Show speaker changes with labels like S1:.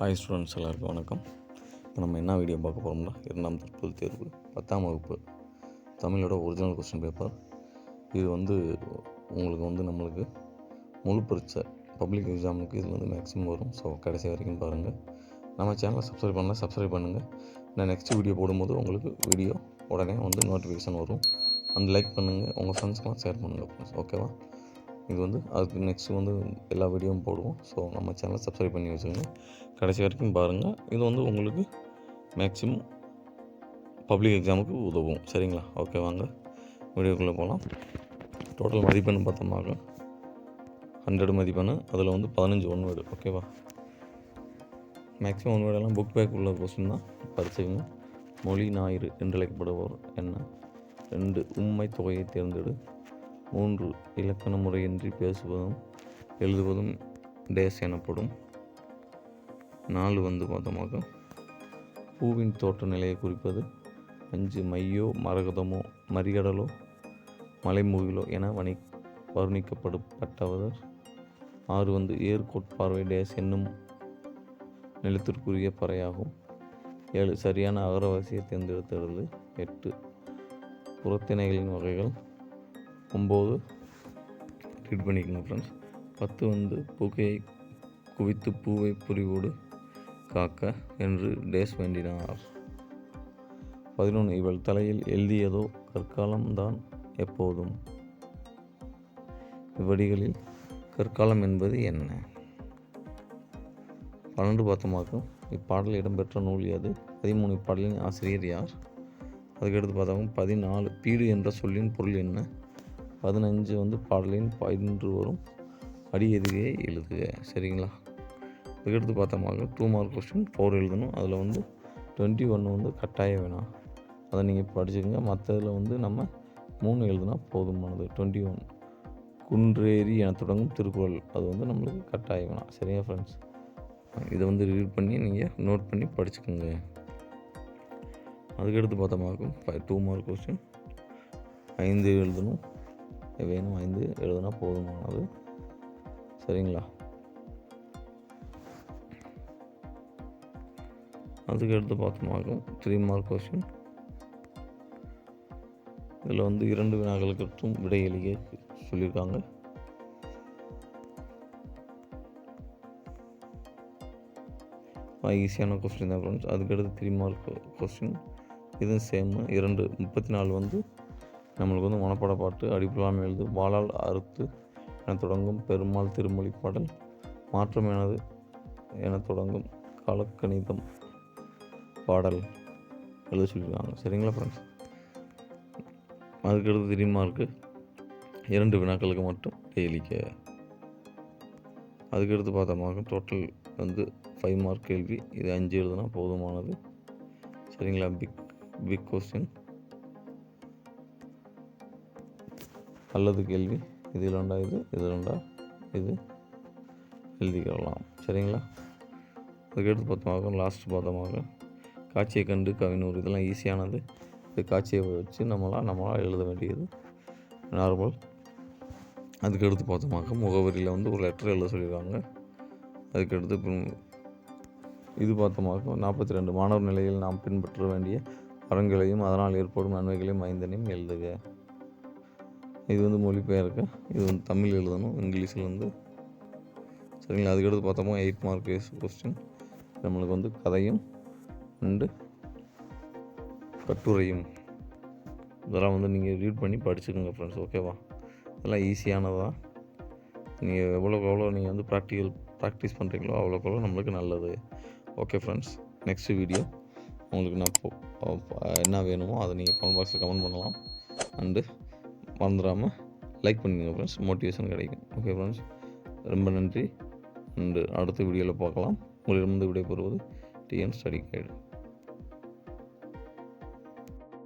S1: Hi students எல்லாருக்கும் வணக்கம். இப்போ நம்ம என்ன வீடியோ பார்க்க போகிறோம்னா இரண்டாம் தற்போது தேர்வு பத்தாம் வகுப்பு தமிழோட ஒரிஜினல் கொஸ்டின் பேப்பர் இது வந்து உங்களுக்கு வந்து நம்மளுக்கு முழு பரீட்சை பப்ளிக் எக்ஸாமுக்கு இது வந்து மேக்ஸிமம் வரும். ஸோ கடைசி வரைக்கும் பாருங்கள் நம்ம சேனலை சப்ஸ்கிரைப் பண்ணால் சப்ஸ்கிரைப் பண்ணுங்கள் நான் நெக்ஸ்ட் வீடியோ போடும்போது உங்களுக்கு வீடியோ உடனே வந்து நோட்டிஃபிகேஷன் வரும். அந்த லைக் பண்ணுங்கள் உங்கள் ஃப்ரெண்ட்ஸ்க்கெலாம் ஷேர் பண்ணுங்கள் ஓகேவா இது வந்து அதுக்கு நெக்ஸ்ட் வந்து எல்லா வீடியோவும் போடுவோம். ஸோ நம்ம சேனலை சப்ஸ்கிரைப் பண்ணி வச்சுக்கோங்க. கடைசி வரைக்கும் பாருங்கள் இது வந்து உங்களுக்கு மேக்ஸிமம் பப்ளிக் எக்ஸாமுக்கு உதவும். சரிங்களா? ஓகே வாங்க. வீடியோக்குள்ளே போகலாம் டோட்டல் மதிப்பெண் பார்த்தோம்னாக்க ஹண்ட்ரட் மதிப்பெண். அதில் வந்து பதினஞ்சு ஒன் வேர்டு ஓகேவா மேக்ஸிமம் ஒன் வேர்டெல்லாம் புக் பேக் உள்ள கொஸ்டின் தான். படிச்சுக்கோங்க. மொழி ஞாயிறு என்று அழைக்கப்படுவோர் என்ன? ரெண்டு உண்மை தொகையை தேர்ந்தெடு. மூன்று இலக்கண முறையின்றி பேசுவதும் எழுதுவதும் டேஸ் எனப்படும். நாலு வந்து பார்த்தோமாக்க பூவின் தோற்ற நிலையை குறிப்பது. அஞ்சு மையோ மரகதமோ மறிகடலோ மலைமுகிலோ என வணி வர்ணிக்கப்படப்பட்டவர். ஆறு வந்து ஏர்கோட்பார்வை டேஸ் என்னும் நிலத்திற்குரிய பறையாகும். ஏழு சரியான அகரவாசியை தேர்ந்தெடுத்துள்ளது எட்டு புறத்திணைகளின் வகைகள். ஒம்பது ரீட் பண்ணிக்கோங்க ஃப்ரெண்ட்ஸ் பத்து வந்து புகையை குவித்து பூவை புரிவோடு காக்க என்று டேஸ் வேண்டினார். பதினொன்று இவள் தலையில் எழுதியதோ கற்காலம்தான் எப்போதும். இவ்வடிகளில் கற்காலம் என்பது என்ன? பன்னெண்டு பார்த்தமாக்கும். இப்பாடல் இடம்பெற்ற நூல் எது? பதிமூணு இப்பாடலின் ஆசிரியர் யார்? அதுக்கடுத்து பார்த்தோம் பதினாலு பீடு என்ற சொல்லின் பொருள் என்ன? பதினஞ்சு வந்து பாடலின் பதினொன்று வரும். அடி எதுவே எழுதுக. சரிங்களா? அதுக்கடுத்து பார்த்தோமாக டூ மார்க் கொஸ்டின் ஃபோர் எழுதணும். அதில் வந்து டுவெண்ட்டி ஒன்று வந்து கட்டாயம் வேணாம். அதை நீங்கள் படிச்சுக்கோங்க. மற்றதில் வந்து நம்ம மூணு எழுதுனா போதுமானது. டுவெண்ட்டி ஒன் குன்றேறி என தொடங்கும் திருக்குறள். அது வந்து நம்மளுக்கு கட்டாயம் வேணாம். சரியா ஃப்ரெண்ட்ஸ் இதை வந்து ரீட் பண்ணி நீங்கள் நோட் பண்ணி படிச்சுக்கோங்க. அதுக்கடுத்து பார்த்தோமாக்கும் டூ மார்க் கொஸ்டின் ஐந்து எழுதணும். வேணும் வாய்ந்து எழுதுனா போதுமானது சரிங்களா? அதுக்கு அடுத்து பார்த்தோமாக்கும் த்ரீ மார்க் கொஸ்டின் இதில் வந்து இரண்டு வினாக்களுக்கும் விடை எழுதிய சொல்லியிருக்காங்க. ஈஸியான கொஸ்டின் தான் ஃப்ரெண்ட்ஸ் அதுக்கடுத்து த்ரீ மார்க் கொஸ்டின் இதுவும் சேம் இரண்டு முப்பத்தி நாலு வந்து நம்மளுக்கு வந்து மனப்பாட பாட்டு அடிப்புலாம் எழுது வாளால் அறுத்து என தொடங்கும் பெருமாள் திருமொழி பாடல் மாற்றம் எனது என தொடங்கும் காலக்கணிதம் பாடல் எழுத சொல்லியிருக்காங்க. சரிங்களா ஃப்ரெண்ட்ஸ் அதுக்கடுத்து திடீர்மார்க்கு இரண்டு வினாக்களுக்கு மட்டும் டெய்லிக்க அதுக்கடுத்து பார்த்தோமாக டோட்டல் வந்து ஃபைவ் மார்க் கேள்வி. இது அஞ்சு எழுதுனா போதுமானது. சரிங்களா? பிக் பிக் கொஸ்டின் அல்லது கேள்வி. இதில் ரெண்டா இது? இதில் ரெண்டா இது? எழுதிக்கிறலாம் சரிங்களா? அதுக்கடுத்து பார்த்தோமாக லாஸ்ட் பார்த்தமாக. காட்சியை கண்டு கவினூர் இதெல்லாம் ஈஸியானது இது காட்சியை வச்சு நம்மளாம் நம்மளால் எழுத வேண்டியது. நார்மல் அதுக்கடுத்து பார்த்தோமாக முகவரியில் வந்து ஒரு லெட்டர் எழுத சொல்லியிருக்காங்க. அதுக்கடுத்து இது பார்த்தோமாக நாற்பத்தி ரெண்டு. மாணவர் நிலையில் நாம் பின்பற்ற வேண்டிய அறங்களையும் அதனால் ஏற்படும் நன்மைகளையும் ஐந்தனையும் எழுதுக. இது வந்து மொழிபெயர்க்க இது வந்து தமிழ் எழுதணும் இங்கிலீஷில் வந்து சரிங்களா? அதுக்கடுத்து பார்த்தோமோ எயிட் மார்க் கொஸ்டின் நம்மளுக்கு வந்து கதையும் அண்டு கட்டுரையும். இதெல்லாம் வந்து நீங்கள் ரீட் பண்ணி படிச்சுக்கோங்க ஃப்ரெண்ட்ஸ் ஓகேவா இதெல்லாம் ஈஸியானதாக நீங்கள் எவ்வளோக்கு எவ்வளோ நீங்கள் வந்து ப்ராக்டிக்கல் ப்ராக்டிஸ் பண்ணுறீங்களோ அவ்வளோக்கு எவ்வளோ நம்மளுக்கு நல்லது. ஓகே ஃப்ரெண்ட்ஸ் நெக்ஸ்ட் வீடியோ உங்களுக்கு நான் என்ன வேணுமோ அதை நீங்கள் கமெண்ட் பாக்ஸில் கமெண்ட் பண்ணலாம். அண்டு மறந்துடாமல் லைக் பண்ணிடுங்க ஃப்ரெண்ட்ஸ் மோட்டிவேஷன் கிடைக்கும். ஓகே ஃப்ரெண்ட்ஸ் ரொம்ப நன்றி. அண்டு அடுத்த வீடியோவில் பார்க்கலாம். உங்களிடமிருந்து விடைபெறுவது டிஎன் ஸ்டடி கைடு